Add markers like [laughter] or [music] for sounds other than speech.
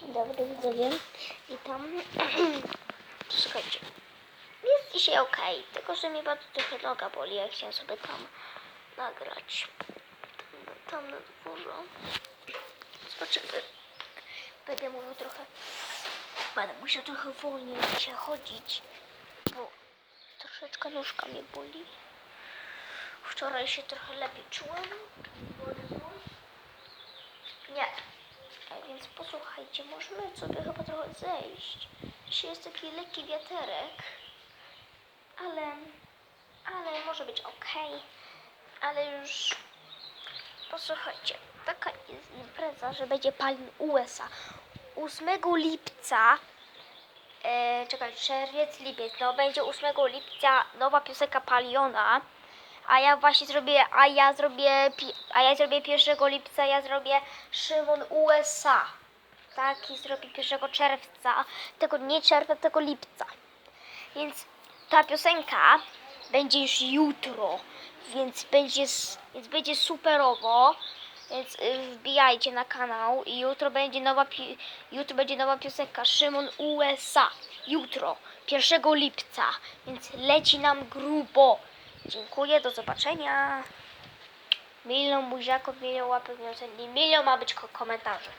Dzień dobry widzowie. Witam. [clears throat] Słuchajcie. Jest dzisiaj ok, tylko że mnie bardzo trochę noga boli, ja chciałem sobie tam nagrać. Tam, tam na dworze. Zobaczymy. Będę mówił trochę. Będę musiał trochę wolniej dzisiaj chodzić, bo troszeczkę nóżka mnie boli. Wczoraj się trochę lepiej czułem. Nie. A więc posłuchajcie, możemy sobie chyba trochę zejść. Dzisiaj jest taki lekki wiaterek, ale, ale może być ok. Ale już posłuchajcie, taka jest impreza, że będzie Palin USA. 8 lipca, e, czekaj, czerwiec, lipiec, no będzie 8 lipca nowa piosenka Paliona. A ja właśnie zrobię, a ja zrobię, a ja zrobię 1 lipca, ja zrobię Szymon USA. Tak, i zrobię 1 czerwca, tego nie czerwca, tylko lipca. Więc ta piosenka będzie już jutro, więc będzie, więc będzie superowo. Więc y, wbijajcie na kanał i jutro będzie nowa jutro będzie nowa piosenka Szymon USA. Jutro, 1 lipca, więc leci nam grubo. Dziękuję, do zobaczenia. Milion buziaków, milion łapek, milion, milion ma być ko- komentarzy.